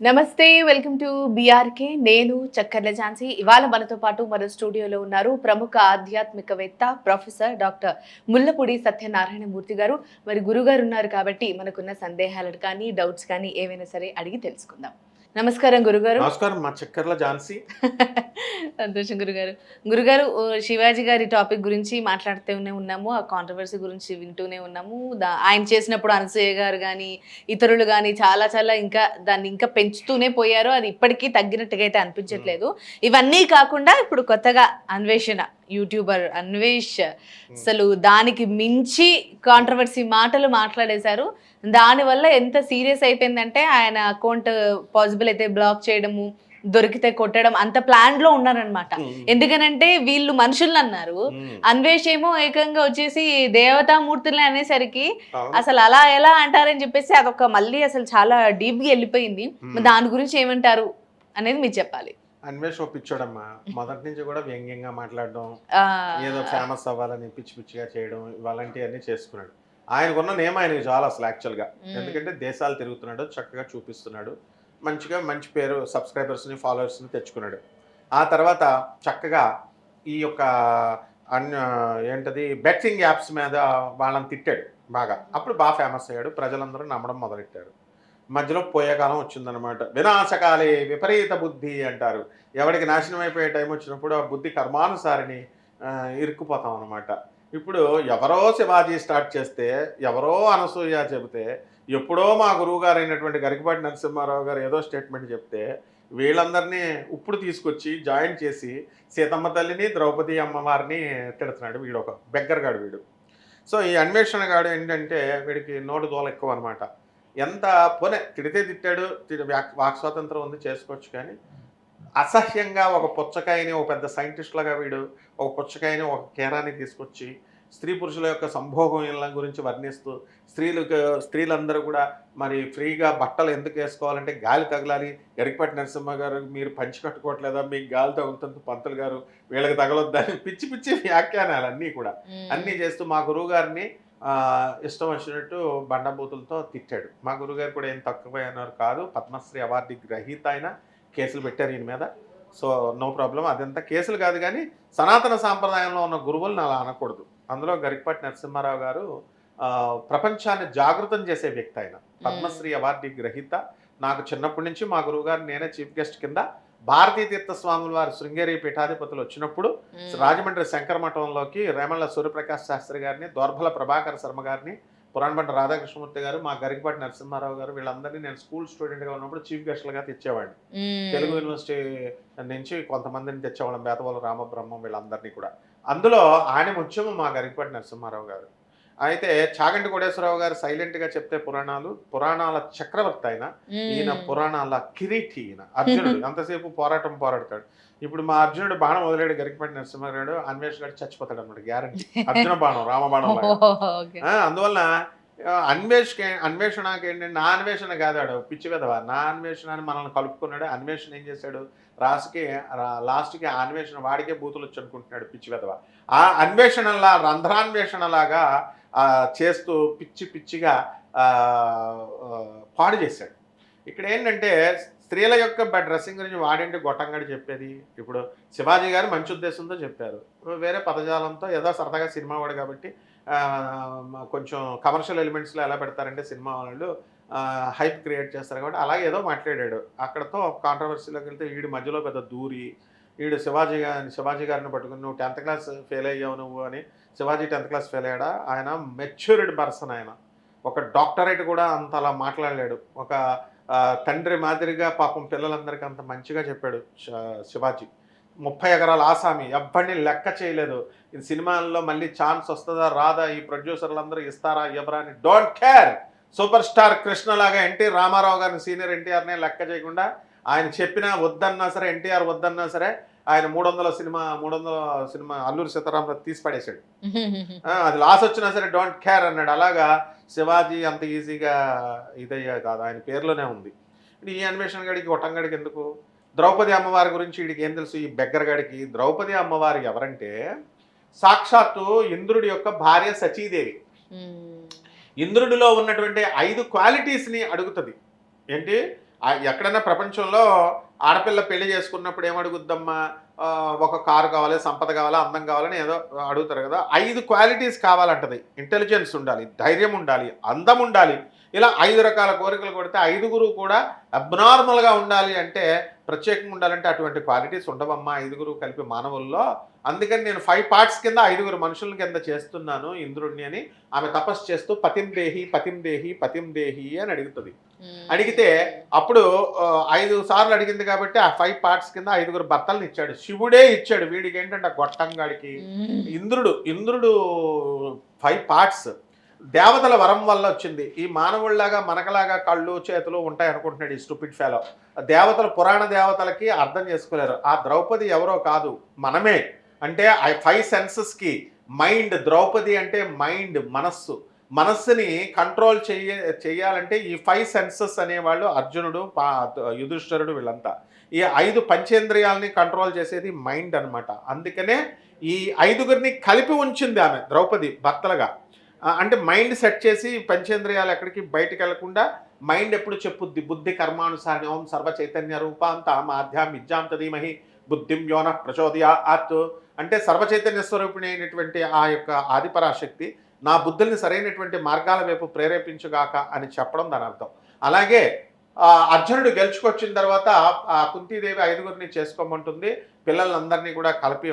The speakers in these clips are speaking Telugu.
నమస్తే వెల్కమ్ టు బీఆర్కే నేను చక్కర్ల ఝాన్సీ. ఇవాళ మనతో పాటు మన స్టూడియోలో ఉన్నారు ప్రముఖ ఆధ్యాత్మికవేత్త ప్రొఫెసర్ డాక్టర్ ముల్లపూడి సత్యనారాయణ మూర్తి గారు. మరి గురుగారు ఉన్నారు కాబట్టి మనకున్న సందేహాలు కానీ డౌట్స్ కానీ ఏవైనా సరే అడిగి తెలుసుకుందాం. నమస్కారం గురుగారు. నమస్కారం మా చక్కర్ల ఝాన్సీ. సంతోషం గురుగారు. గురుగారు శివాజీ గారి టాపిక్ గురించి మాట్లాడుతూనే ఉన్నాము ఆ కాంట్రవర్సీ గురించి వింటూనే ఉన్నాము. ఆయన చేసినప్పుడు అనసూయ గారు కానీ ఇతరులు కానీ చాలా చాలా ఇంకా దాన్ని ఇంకా పెంచుతూనే పోయారు. అది ఇప్పటికీ తగ్గినట్టుగా అయితే అనిపించట్లేదు. ఇవన్నీ కాకుండా ఇప్పుడు కొత్తగా అన్వేషణ. యూట్యూబర్ అన్వేష్ అసలు దానికి మించి కాంట్రవర్సీ మాటలు మాట్లాడేశారు. దానివల్ల ఎంత సీరియస్ అయిపోయిందంటే ఆయన అకౌంట్ పాసిబుల్ అయితే బ్లాక్ చేయడము దొరికితే కొట్టడం అంత ప్లాన్లో ఉన్నారనమాట ఎందుకనంటే వీళ్ళు మనుషులు అన్నారు. అన్వేష్ ఏమో ఏకంగా వచ్చేసి దేవతామూర్తులే అనేసరికి అసలు అలా ఎలా అంటారని చెప్పేసి అదొక మళ్ళీ అసలు చాలా డీప్గా వెళ్ళిపోయింది. దాని గురించి ఏమంటారు అనేది మీరు చెప్పాలి. అన్వేష్ ఓ పిచ్చోడమ్మా. మొదటి నుంచి కూడా వ్యంగ్యంగా మాట్లాడడం ఏదో ఫేమస్ అవ్వాలని పిచ్చి పిచ్చిగా చేయడం ఇలాంటివన్నీ చేసుకున్నాడు. ఆయనకున్న నేమ్ ఆయనకి చాలా అసలు యాక్చువల్గా. ఎందుకంటే దేశాలు తిరుగుతున్నాడు చక్కగా చూపిస్తున్నాడు మంచిగా మంచి పేరు సబ్స్క్రైబర్స్ని ఫాలోవర్స్ని తెచ్చుకున్నాడు. ఆ తర్వాత చక్కగా ఈ యొక్క అన్ ఏంటది బెట్టింగ్ యాప్స్ మీద వాళ్ళని తిట్టాడు బాగా. అప్పుడు బాగా ఫేమస్ అయ్యాడు ప్రజలందరూ నమ్మడం మొదలెట్టారు. మధ్యలో పోయే కాలం వచ్చిందనమాట వినాశకాలే విపరీత బుద్ధి అంటారు. ఎవరికి నాశనం అయిపోయే టైం వచ్చినప్పుడు ఆ బుద్ధి కర్మానుసారిని ఇరుక్కుపోతాం అనమాట ఇప్పుడు ఎవరో శివాజీ స్టార్ట్ చేస్తే ఎవరో అనసూయ చెబితే ఎప్పుడో మా గురువు అయినటువంటి గరికపాటి నరసింహారావు గారు ఏదో స్టేట్మెంట్ చెప్తే వీళ్ళందరినీ ఇప్పుడు తీసుకొచ్చి జాయిన్ చేసి సీతమ్మ తల్లిని ద్రౌపది అమ్మవారిని తిడుతున్నాడు వీడు ఒక బెగ్గరగాడు వీడు. సో ఈ అన్వేషణగాడు ఏంటంటే వీడికి నోటు దోల ఎక్కువ అనమాట ఎంత పోనే తిడితే తిట్టాడు వాక్- స్వాతంత్రం ఉంది చేసుకోవచ్చు కానీ అసహ్యంగా ఒక పుచ్చకాయని ఒక పెద్ద సైంటిస్ట్ లాగా వీడు ఒక పుచ్చకాయని ఒక కేరాన్ని తీసుకొచ్చి స్త్రీ పురుషుల యొక్క సంభోగం గురించి వర్ణిస్తూ స్త్రీలకు స్త్రీలందరూ కూడా మరి ఫ్రీగా బట్టలు ఎందుకు వేసుకోవాలంటే గాలి తగలాలి. ఎరికపట్టి నరసింహ గారు మీరు పంచి కట్టుకోవట్లేదా? మీకు గాలి తగులుతుంది పంతులు గారు వీళ్ళకి తగలొద్దని పిచ్చి పిచ్చి వ్యాఖ్యానాలు అన్నీ కూడా. అన్నీ చేస్తూ మా గురువు గారిని ఇష్టం వచ్చినట్టు బండబూతులతో తిట్టాడు. మా గురుగారు కూడా ఏం తక్కువ అన్నారు కాదు పద్మశ్రీ అవార్డు గ్రహీత అయిన కేసులు పెట్టారు ఈయన మీద. So no problem. అదంతా కేసులు కాదు కానీ సనాతన సాంప్రదాయంలో ఉన్న గురువులను అలా అనకూడదు. అందులో గరికపాటి నరసింహారావు గారు ప్రపంచాన్ని జాగృతం చేసే వ్యక్తి ఆయన. పద్మశ్రీ అవార్డు గ్రహీత. నాకు చిన్నప్పటి నుంచి మా గురువు గారు నేనే చీఫ్ గెస్ట్ కింద భారతీ తీర్థ స్వాముల వారు శృంగేరి పీఠాధిపతులు వచ్చినప్పుడు రాజమండ్రి శంకర మఠంలోకి రేమళ్ళ సూర్యప్రకాష్ శాస్త్రి గారిని దోర్భల ప్రభాకర్ శర్మ గారిని పురాణబండ రాధాకృష్ణమూర్తి గారు మా గరికపాటి నరసింహారావు గారు వీళ్ళందరినీ నేను స్కూల్ స్టూడెంట్గా ఉన్నప్పుడు చీఫ్ గెస్ట్లుగా తెచ్చేవాడిని. తెలుగు యూనివర్సిటీ నుంచి కొంతమందిని తెచ్చేవాళ్ళం బేతవాళ్ళ రామబ్రహ్మం వీళ్ళందరినీ కూడా. అందులో ఆయన ముత్యము మా గరికపాటి నరసింహారావు గారు. అయితే చాగంటి కోటేశ్వరరావు గారు సైలెంట్గా చెప్తే పురాణాలు పురాణాల చక్రవర్తి ఆయన. ఈయన పురాణాల కిరీటి ఈయన అర్జునుడు. అంతసేపు పోరాటం పోరాడతాడు. ఇప్పుడు మా అర్జునుడు బాణం వదిలేడు గరికపాటి నరసింహారాడు అన్వేష్ గారు చచ్చిపోతాడు అన్నమాట గ్యారంటీ అర్జున బాణం ఓకే. ఆ, అందువల్ల ఆ, అన్వేష్ అన్వేషణకి ఏంటంటే నా అన్వేషణ కాదాడు పిచ్చి విధవా. నా అన్వేషణ అని మనల్ని కలుపుకున్నాడు అన్వేషణ ఏం చేశాడు? రాసుకి లాస్ట్కి ఆ అన్వేషణ వాడికే బూతులు వచ్చి అనుకుంటున్నాడు పిచ్చి విధవ. ఆ అన్వేషణలా రంధ్రాన్వేషణలాగా చేస్తూ పిచ్చి పిచ్చిగా పాడు చేశాడు. ఇక్కడ ఏంటంటే స్త్రీల యొక్క డ్రెస్సింగ్ గురించి వాడింటి గొట్టంగడి చెప్పేది? ఇప్పుడు శివాజీ గారు మంచి ఉద్దేశంతో చెప్పారు. వేరే పదజాలంతో ఏదో సరదాగా సినిమా వాడు కాబట్టి కొంచెం కమర్షియల్ ఎలిమెంట్స్లో ఎలా పెడతారంటే సినిమా వాళ్ళు హైప్ క్రియేట్ చేస్తారు కాబట్టి అలాగే ఏదో మాట్లాడాడు. అక్కడతో కాంట్రవర్సీలోకి వెళ్తే వీడి మధ్యలో పెద్ద దూరి వీడు శివాజీ గారిని శివాజీ గారిని పట్టుకుని నువ్వు టెన్త్ క్లాస్ ఫెయిల్ అయ్యావు నువ్వు అని శివాజీ టెన్త్ క్లాస్ ఫెయిల్ అయ్యాడా? ఆయన మెచ్యూర్డ్ పర్సన్ ఆయన. ఒక డాక్టరేట్ కూడా అంత అలా మాట్లాడలేడు. ఒక తండ్రి మాదిరిగా పాపం పిల్లలందరికీ అంత మంచిగా చెప్పాడు శివాజీ. ముప్పై ఎకరాల ఆసామి ఎవరిని లెక్క చేయలేదు. ఈ సినిమాల్లో మళ్ళీ ఛాన్స్ వస్తుందా? రాదా? ఈ ప్రొడ్యూసర్లు అందరూ ఇస్తారా? ఎవరా అని don't care! Super star Krishna లాగా ఎన్టీ రామారావు గారిని సీనియర్ ఎన్టీఆర్నే లెక్క చేయకుండా ఆయన చెప్పినా వద్దన్నా సరే ఎన్టీఆర్ వద్దన్నా సరే ఆయన మూడు వందల సినిమా మూడు వందల సినిమా అల్లూరి సీతారామరావు తీసి పడేశాడు. అది లాస్ వచ్చినా సరే డోంట్ కేర్ అన్నాడు. అలాగా శివాజీ అంత ఈజీగా ఇదయ్యా కాదు. ఆయన పేరులోనే ఉంది. ఈ అన్వేషణ గడికి ఒట్టంగడికి ఎందుకు? ద్రౌపది అమ్మవారి గురించి వీడికి ఏం తెలుసు? ఈ బెగ్గరగాడికి ద్రౌపది అమ్మవారి ఎవరంటే సాక్షాత్తు ఇంద్రుడి యొక్క భార్య సచీదేవి ఇంద్రుడిలో ఉన్నటువంటి ఐదు క్వాలిటీస్ని అడుగుతుంది. ఏంటి? ఎక్కడైనా ప్రపంచంలో ఆడపిల్ల పెళ్ళి చేసుకున్నప్పుడు ఏమడుగుద్దమ్మా? ఒక కారు కావాలి సంపద కావాలా అందం కావాలని ఏదో అడుగుతారు కదా. ఐదు క్వాలిటీస్ కావాలంటది. ఇంటెలిజెన్స్ ఉండాలి ధైర్యం ఉండాలి అందం ఉండాలి. ఇలా ఐదు రకాల కోరికలు కొడితే ఐదుగురు కూడా అబ్నార్మల్గా ఉండాలి అంటే ప్రత్యేకంగా ఉండాలంటే అటువంటి క్వాలిటీస్ ఉండవమ్మా. ఐదుగురు కలిపి మానవుల్లో. అందుకని నేను ఫైవ్ పార్ట్స్ కింద ఐదుగురు మనుషుల కింద చేస్తున్నాను ఇంద్రుణ్ణి అని ఆమె తపస్సు చేస్తూ పతిం దేహి పతిం దేహి పతిం దేహి అని అడుగుతుంది. అడిగితే అప్పుడు ఐదు సార్లు అడిగింది కాబట్టి ఆ ఫైవ్ పార్ట్స్ కింద ఐదుగురు భర్తలను ఇచ్చాడు. శివుడే ఇచ్చాడు వీడికి ఏంటంటే గొట్టంగాడికి. ఇంద్రుడు ఇంద్రుడు ఫైవ్ పార్ట్స్ దేవతల వరం వల్ల వచ్చింది. ఈ మానవుళ్ళలాగా మనకలాగా కళ్ళు చేతులు ఉంటాయి అనుకుంటున్నాడు ఈ స్టూపిడ్ ఫెలో దేవతలు పురాణ దేవతలకి అర్థం చేసుకోలేరు. ఆ ద్రౌపది ఎవరో కాదు మనమే. అంటే ఆ ఫైవ్ సెన్సెస్కి మైండ్ ద్రౌపది అంటే మైండ్ మనస్సు. మనస్సుని కంట్రోల్ చేయ చేయాలంటే ఈ ఫైవ్ సెన్సెస్ అనేవాళ్ళు అర్జునుడు పా యుధిష్ఠరుడు వీళ్ళంతా. ఈ ఐదు పంచేంద్రియాలని కంట్రోల్ చేసేది మైండ్ అన్నమాట. అందుకనే ఈ ఐదుగురిని కలిపి ఉంచింది ఆమె ద్రౌపది భర్తలుగా. అంటే మైండ్ సెట్ చేసి పంచేంద్రియాలు ఎక్కడికి బయటికి వెళ్ళకుండా మైండ్ ఎప్పుడు చెప్పుద్ది? బుద్ధి కర్మానుసారి ఓం సర్వ చైతన్య రూపాంత మాధ్యాం విద్యాం తదీమహి బుద్ధిం యోన ప్రచోదయా ఆత్ అంటే సర్వచైతన్య స్వరూపిణి అయినటువంటి ఆ యొక్క ఆదిపరాశక్తి నా బుద్ధుల్ని సరైనటువంటి మార్గాల వైపు ప్రేరేపించుగాక అని చెప్పడం దాని అర్థం. అలాగే అర్జునుడు గెలుచుకొచ్చిన తర్వాత ఆ కుంతీదేవి ఐదుగురిని చేసుకోమంటుంది. పిల్లలందరినీ కూడా కలిపి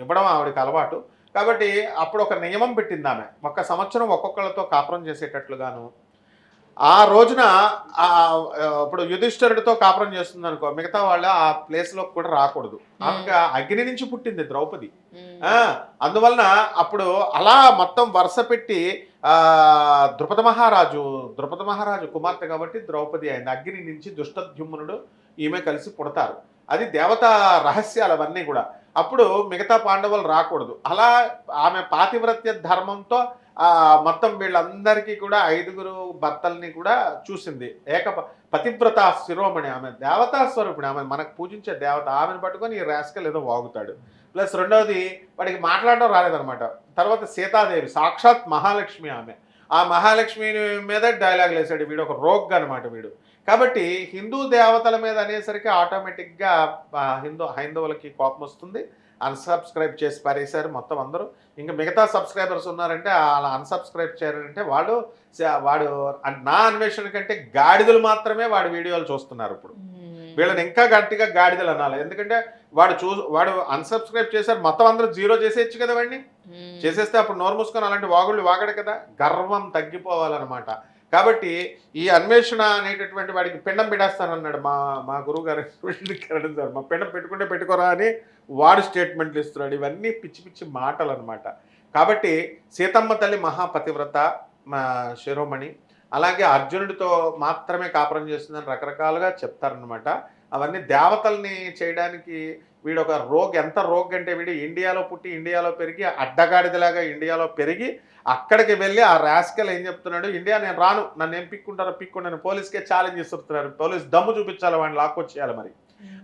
ఇవ్వడం ఆవిడకి అలవాటు. కాబట్టి అప్పుడు ఒక నియమం పెట్టింది ఆమె. ఒక సంవత్సరం ఒక్కొక్కళ్ళతో కాపురం చేసేటట్లుగాను ఆ రోజున ఇప్పుడు యుధిష్ఠరుడితో కాపురం చేస్తుంది అనుకో మిగతా వాళ్ళు ఆ ప్లేస్లో కూడా రాకూడదు. ఆమెకి ఆ అగ్ని నుంచి పుట్టింది ద్రౌపది. ఆ, అందువలన అప్పుడు అలా మొత్తం వరుస పెట్టి ఆ ద్రుపద మహారాజు ద్రుపద మహారాజు కుమార్తె కాబట్టి ద్రౌపది అయింది. అగ్ని నుంచి దుష్టద్యుమ్నుడు ఈమె కలిసి పుడతారు. అది దేవత రహస్యాలు అవన్నీ కూడా. అప్పుడు మిగతా పాండవులు రాకూడదు. అలా ఆమె పాతివ్రత్య ధర్మంతో మొత్తం వీళ్ళందరికీ కూడా ఐదుగురు భర్తల్ని కూడా చూసింది. ఏక పతివ్రత శిరోమణి ఆమె దేవతా స్వరూపిణి ఆమె. మనకు పూజించే దేవత ఆమెను పట్టుకొని ఈ రాస్కల్ ఏదో వాగుతాడు. ప్లస్ రెండవది వాడికి మాట్లాడడం రాలేదనమాట తర్వాత సీతాదేవి సాక్షాత్ మహాలక్ష్మి ఆమె. ఆ మహాలక్ష్మి మీద డైలాగ్ వేసాడు. వీడు ఒక రోగ్ అనమాట వీడు. కాబట్టి హిందూ దేవతల మీద అనేసరికి ఆటోమేటిక్గా హిందూ హైందవులకి కోపం వస్తుంది. అన్సబ్స్క్రైబ్ చేసి పారేశారు మొత్తం అందరూ. ఇంకా మిగతా సబ్స్క్రైబర్స్ ఉన్నారంటే అలా అన్సబ్స్క్రైబ్ చేయారంటే వాడు వాడు నా అన్వేషణ కంటే గాడిదలు మాత్రమే వాడి వీడియోలు చూస్తున్నారు ఇప్పుడు. వీళ్ళని ఇంకా గట్టిగా గాడిదలు అనాలి. ఎందుకంటే వాడు చూ వాడు అన్సబ్స్క్రైబ్ చేశారు మొత్తం అందరూ జీరో చేసేయచ్చు కదా వాడిని? చేసేస్తే అప్పుడు నోరు మూసుకొని అలాంటి వాగుళ్ళు వాగడు కదా? గర్వం తగ్గిపోవాలన్నమాట. కాబట్టి ఈ అన్వేషణ అనేటటువంటి వాడికి పిండం పెట్టేస్తానన్నాడు మా మా గురువు గారు కరణ్ సార్. మా పిండం పెట్టుకుంటే పెట్టుకోరా అని వాడు స్టేట్మెంట్లు ఇస్తున్నాడు. ఇవన్నీ పిచ్చి పిచ్చి మాటలు అనమాట కాబట్టి సీతమ్మ తల్లి మహాపతివ్రత మా శిరోమణి అలాగే అర్జునుడితో మాత్రమే కాపురం చేస్తుందని రకరకాలుగా చెప్తారనమాట అవన్నీ దేవతల్ని చేయడానికి వీడు ఒక రోగ్ ఎంత రోగ్ అంటే వీడు ఇండియాలో పుట్టి ఇండియాలో పెరిగి అడ్డగాడిదలాగా ఇండియాలో పెరిగి అక్కడికి వెళ్ళి ఆ రాస్కల్ ఏం చెప్తున్నాడు ఇండియా నేను రాను నన్ను ఏం పిక్కుంటారో పిక్కుండా పోలీస్కే ఛాలెంజ్ ఇస్తున్నారు పోలీస్ దమ్ము చూపించాలి వాడిని లాక్కొచ్చేయాలి మరి.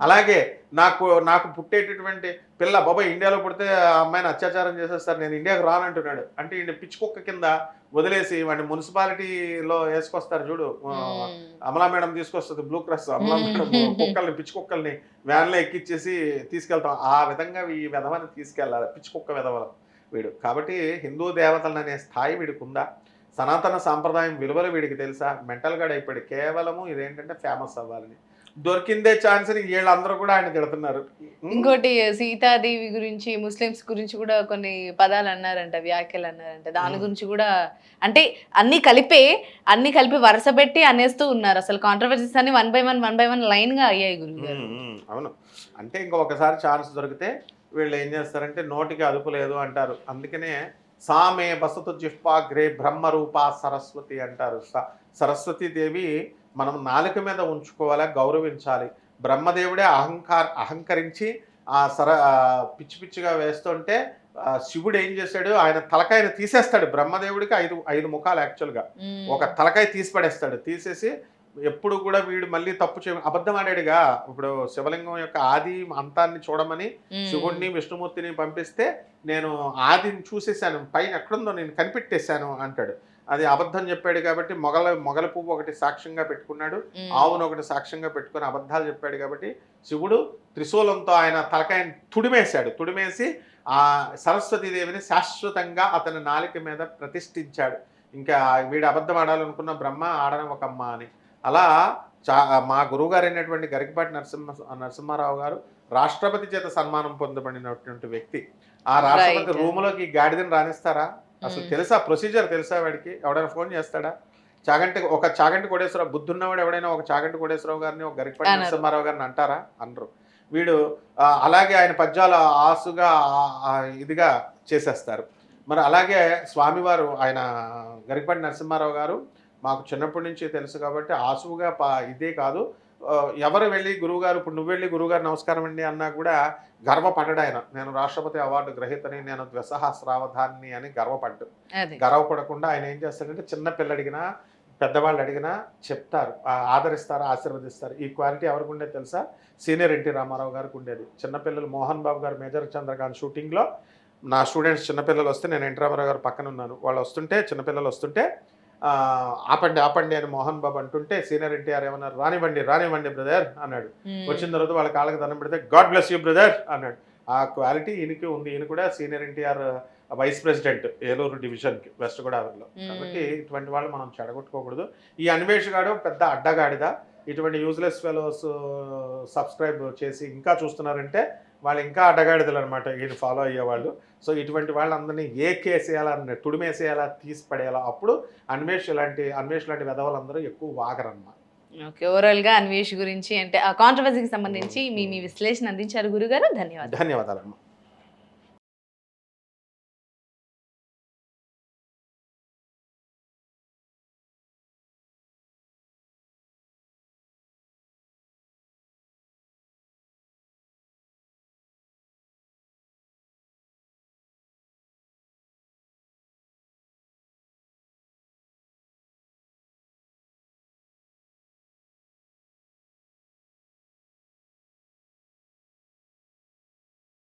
అలాగే నాకు నాకు పుట్టేటటువంటి పిల్ల బాబాయ్ ఇండియాలో పుడితే ఆ అమ్మాయిని అత్యాచారం చేసేస్తారు నేను ఇండియాకు రానంటున్నాడు. అంటే ఈయన పిచ్చి కుక్క కింద వదిలేసి వాడిని మున్సిపాలిటీలో వేసుకొస్తారు చూడు. అమలా మేడం తీసుకొస్తుంది బ్లూ క్రాస్ అమలా మేడం కుక్కల్ని పిచ్చి కుక్కల్ని వ్యాన్లో ఎక్కిచ్చేసి తీసుకెళ్తాం. ఆ విధంగా ఈ విధవని తీసుకెళ్ళాలి పిచ్చి కుక్క విధవ వీడు. కాబట్టి హిందూ దేవతలను అనే స్థాయి వీడికి ఉందా? సనాతన సాంప్రదాయం విలువలు వీడికి తెలుసా? మెంటల్ గాడ్ అయిపోయాడు కేవలము ఇదేంటంటే ఫేమస్ అవ్వాలని. దొరికిందే ఛాన్స్ వీళ్ళందరూ కూడా ఆయన తిడుతున్నారు. ఇంకోటి సీతాదేవి గురించి ముస్లిమ్స్ గురించి కూడా కొన్ని పదాలు అన్నారంట వ్యాఖ్యలు అన్నారంట. దాని. గురించి కూడా అంటే అన్ని కలిపే అన్ని కలిపి వరుస పెట్టి అనేస్తూ ఉన్నారు. అసలు కాంట్రవర్సీస్ అన్ని one by one one by one లైన్గా అయ్యాయి గారు. ఉమ్, అవును. అంటే ఇంకా ఒకసారి ఛాన్స్ దొరికితే వీళ్ళు ఏం చేస్తారంటే నోటికి అదుపు లేదు అంటారు. అందుకనే సామే బసతు జిహ్వాగ్రే బ్రహ్మరూప సరస్వతి అంటారు. స- సరస్వతి దేవి మనం నాలుక మీద ఉంచుకోవాలా గౌరవించాలి. బ్రహ్మదేవుడే అహంకార అహంకరించి ఆ సర పిచ్చి పిచ్చిగా వేస్తుంటే శివుడు ఏం చేశాడు ఆయన తలకాయను తీసేస్తాడు. బ్రహ్మదేవుడికి ఐదు ఐదు ముఖాలు యాక్చువల్గా. ఒక తలకాయ తీసి పడేస్తాడు. తీసేసి ఎప్పుడు కూడా వీడు మళ్ళీ తప్పు చేయ అబద్ధం ఆడాడుగా. ఇప్పుడు శివలింగం యొక్క ఆది అంతాన్ని చూడమని. శివుణ్ణి విష్ణుమూర్తిని పంపిస్తే నేను ఆదిని చూసేసాను. పైన ఎక్కడుందో నేను కనిపెట్టేశాను అంటాడు. అది అబద్ధం చెప్పాడు కాబట్టి మొగల మొగల పువ్వు ఒకటి సాక్ష్యంగా పెట్టుకున్నాడు. ఆవును ఒకటి సాక్ష్యంగా పెట్టుకుని అబద్ధాలు చెప్పాడు కాబట్టి శివుడు త్రిశూలంతో ఆయన తలకాయని తుడిమేశాడు. తుడిమేసి ఆ సరస్వతీదేవిని శాశ్వతంగా అతని నాలిక మీద ప్రతిష్ఠించాడు. ఇంకా వీడు అబద్ధం ఆడాలనుకున్న బ్రహ్మ ఆడన ఒక అమ్మ అని. అలా చా మా గురువుగారు అయినటువంటి గరికపాటి నరసింహ నరసింహారావు గారు రాష్ట్రపతి చేత సన్మానం పొందబడినటువంటి వ్యక్తి. ఆ రాష్ట్రపతి. రూములోకి గాడిదని రాణిస్తారా అసలు. తెలుసా ప్రొసీజర్ తెలుసా వాడికి? ఎవడైనా ఫోన్ చేస్తాడా? చాగంటి ఒక చాగంటి కోటేశ్వరరావు బుద్ధి ఉన్నవాడు ఎవడైనా ఒక చాగంటి కోటేశ్వరరావు గారిని ఒక గరికపాటి. నరసింహారావు గారిని అంటారా? అనరు. వీడు అలాగే ఆయన పద్యాలు ఆసుగా ఇదిగా చేసేస్తారు. మరి అలాగే స్వామివారు ఆయన గరికపాటి నరసింహారావు గారు మాకు చిన్నప్పటి నుంచి తెలుసు కాబట్టి ఆసువుగా ఇదే కాదు ఎవరు వెళ్ళి గురువుగారు ఇప్పుడు నువ్వు వెళ్ళి గురువుగారు నమస్కారం అండి అన్నా కూడా గర్వపడ్డాడు ఆయన. నేను రాష్ట్రపతి అవార్డు గ్రహీతని నేను ద్వసహస్రావధాన్ని అని గర్వపడ్డు. గర్వపడకుండా ఆయన ఏం చేస్తాడంటే చిన్న పిల్ల అడిగినా పెద్దవాళ్ళు అడిగినా చెప్తారు. ఆదరిస్తారు ఆశీర్వదిస్తారు. ఈ క్వాలిటీ ఎవరికి ఉండేది తెలుసా? సీనియర్ ఎన్టీ రామారావు గారికి ఉండేది. చిన్నపిల్లలు మోహన్ బాబు గారు మేజర్ చంద్రకాంత్ షూటింగ్లో నా స్టూడెంట్స్ చిన్నపిల్లలు వస్తే నేను ఎన్టీ రామారావు గారు పక్కన ఉన్నాను. వాళ్ళు వస్తుంటే చిన్నపిల్లలు వస్తుంటే ఆపండి ఆపండి అని మోహన్ బాబు అంటుంటే సీనియర్ ఎన్టీఆర్ ఏమన్నారు? రానివ్వండి రానివ్వండి బ్రదర్ అన్నాడు. వచ్చిన తర్వాత వాళ్ళ కాళ్ళకి దండం పెడితే గాడ్ బ్లెస్ యూ బ్రదర్ అన్నాడు. ఆ క్వాలిటీ ఈయనకి ఉంది. ఈయన కూడా senior NTR vice president Eluru డివిజన్కి వెస్ట్ గోదావరిలో. కాబట్టి ఇటువంటి వాళ్ళు మనం చెడగొట్టుకోకూడదు. ఈ అన్వేషగాడు పెద్ద అడ్డగాడిద? ఇటువంటి యూజ్లెస్ ఫెలోస్ సబ్స్క్రైబ్ చేసి ఇంకా చూస్తున్నారంటే వాళ్ళు ఇంకా అడ్డగాడిదలు అనమాట ఈయన ఫాలో అయ్యేవాళ్ళు. సో ఇటువంటి వాళ్ళందరినీ ఏ కేసేయాలా తుడిమేసేయాలా తీసి పడేయాలా అప్పుడు అన్వేష్ ఇలాంటి అన్వేష్ లాంటి వెధవలందరూ ఎక్కువ వాగరన్నమాట. ఓకే ఓవరాల్గా అన్వేష్ గురించి అంటే ఆ కాంట్రవర్సీకి సంబంధించి మీ మీ విశ్లేషణ అందించారు గురుగారు. ధన్యవాదాలు. ధన్యవాదాలమ్మా